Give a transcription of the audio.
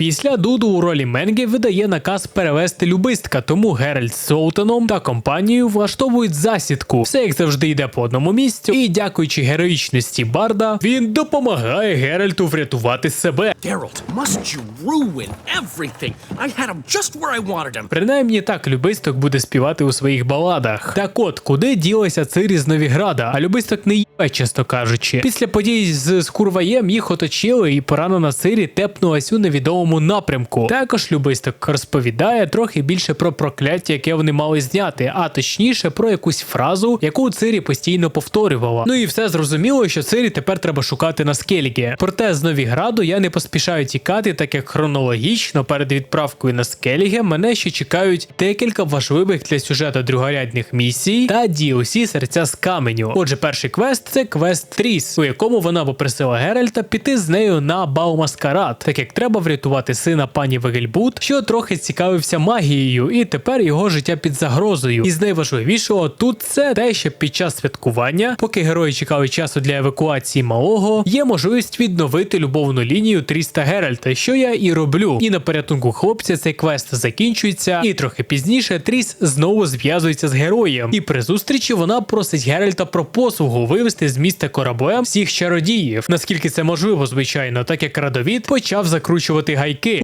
Після Дуду у ролі Менгі видає наказ перевести любистка, тому Геральт з Солтаном та компанією влаштовують засідку. Все як завжди йде по одному місцю, і дякуючи героїчності Барда, він допомагає Геральту врятувати себе. Geralt, must you ruin everything? I had him just where I wanted him. Принаймні так любисток буде співати у своїх баладах. Так от, куди ділася Цири з Новіграда, а любисток не їбе, чесно кажучи. Після подій з Скурваєм їх оточили, і поранена Цирі тепнулась у невідомому напрямку. Також любисток розповідає трохи більше про прокляття, яке вони мали зняти, а точніше про якусь фразу, яку Цирі постійно повторювала. Ну і все зрозуміло, що Цирі тепер треба шукати на Скелігі. Проте з Новіграду я не поспішаю тікати, так як хронологічно перед відправкою на Скеліге мене ще чекають декілька важливих для сюжету другорядних місій та DLC серця з каменю. Отже, перший квест це квест Тріс, у якому вона попросила Геральта піти з нею на Баумаскарад, так як треба врятувати сина пані Вегельбут, що трохи цікавився магією, і тепер його життя під загрозою. І з найважливішого тут це те, що під час святкування, поки герої чекали часу для евакуації малого, є можливість відновити любовну лінію Тріста Геральта, що я і роблю. І на порятунку хлопця цей квест закінчується, і трохи пізніше Тріс знову зв'язується з героєм. І при зустрічі вона просить Геральта про послугу вивести з міста кораблем всіх чародіїв, наскільки це можливо, звичайно, так як Радовід почав закручувати hay que.